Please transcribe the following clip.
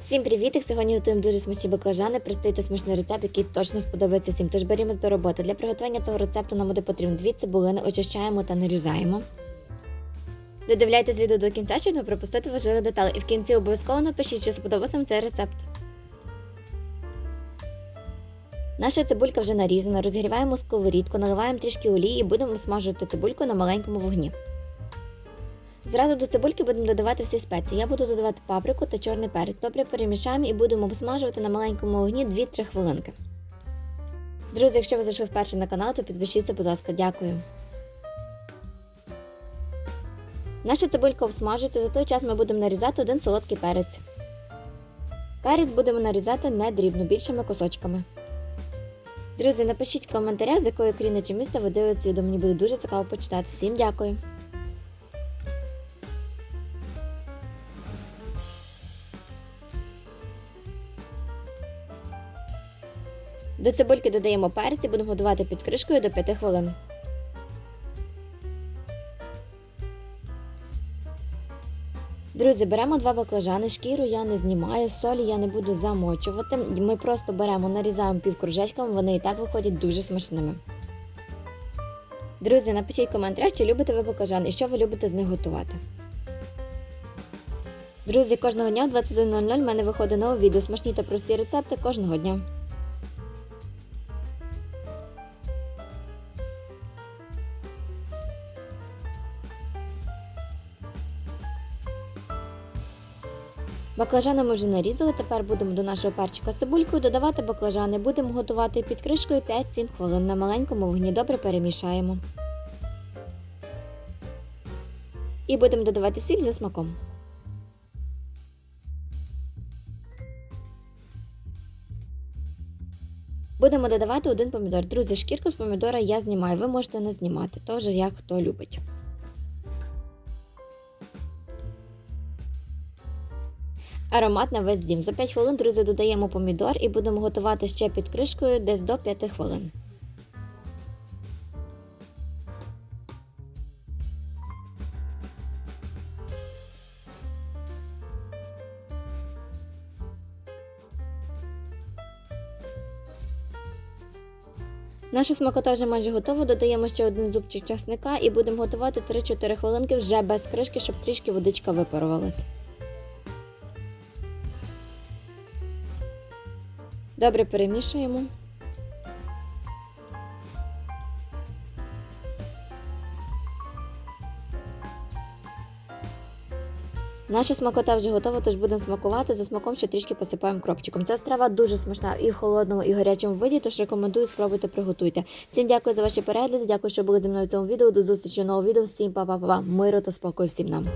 Всім привіт! Сьогодні готуємо дуже смачні баклажани, простий та смачний рецепт, який точно сподобається всім. Тож берімось до роботи. Для приготування цього рецепту нам буде потрібно дві цибулини, очищаємо та нарізаємо. Додивляйтесь відео до кінця, щоб не пропустити важливі деталі. І в кінці обов'язково напишіть, чи сподобався вам цей рецепт. Наша цибулька вже нарізана, розігріваємо сковорідку, наливаємо трішки олії і будемо смажувати цибульку на маленькому вогні. Зразу до цибульки будемо додавати всі спеції. Я буду додавати паприку та чорний перець. Добре перемішаємо і будемо обсмажувати на маленькому вогні 2-3 хвилинки. Друзі, якщо ви зайшли вперше на канал, то підпишіться, будь ласка, дякую. Наша цибулька обсмажується, за той час ми будемо нарізати один солодкий перець. Перець будемо нарізати не дрібно, більшими кусочками. Друзі, напишіть в коментарях, з якої країни чи міста ви дивитесь відео. Мені буде дуже цікаво почитати. Всім дякую! До цибульки додаємо перець і будемо готувати під кришкою до 5 хвилин. Друзі, беремо два баклажани, шкіру я не знімаю, солі я не буду замочувати. Ми просто беремо, нарізаємо півкружечками, вони і так виходять дуже смачними. Друзі, напишіть в коментарях, чи любите ви баклажани і що ви любите з них готувати. Друзі, кожного дня в 21.00 в мене виходить нове відео смачні та прості рецепти кожного дня. Баклажани ми вже нарізали, тепер будемо до нашого перчика з цибулькою додавати баклажани. Будемо готувати під кришкою 5-7 хвилин. На маленькому вогні добре перемішаємо. І будемо додавати сіль за смаком. Будемо додавати один помідор. Друзі, шкірку з помідора я знімаю, ви можете не знімати, теж як хто любить. Аромат на весь дім. За 5 хвилин, друзі, додаємо помідор і будемо готувати ще під кришкою десь до 5 хвилин. Наша смакота вже майже готова. Додаємо ще один зубчик часника і будемо готувати 3-4 хвилинки вже без кришки, щоб трішки водичка випарувалась. Добре перемішуємо. Наша смакота вже готова, тож будемо смакувати. За смаком ще трішки посипаємо кропчиком. Ця страва дуже смачна і в холодному, і в гарячому виді, тож рекомендую спробуйте приготуйте. Всім дякую за ваші перегляди. Дякую, що були зі мною в цьому відео. До зустрічі в новому відео. Всім па-па-па. Миру та спокою всім нам.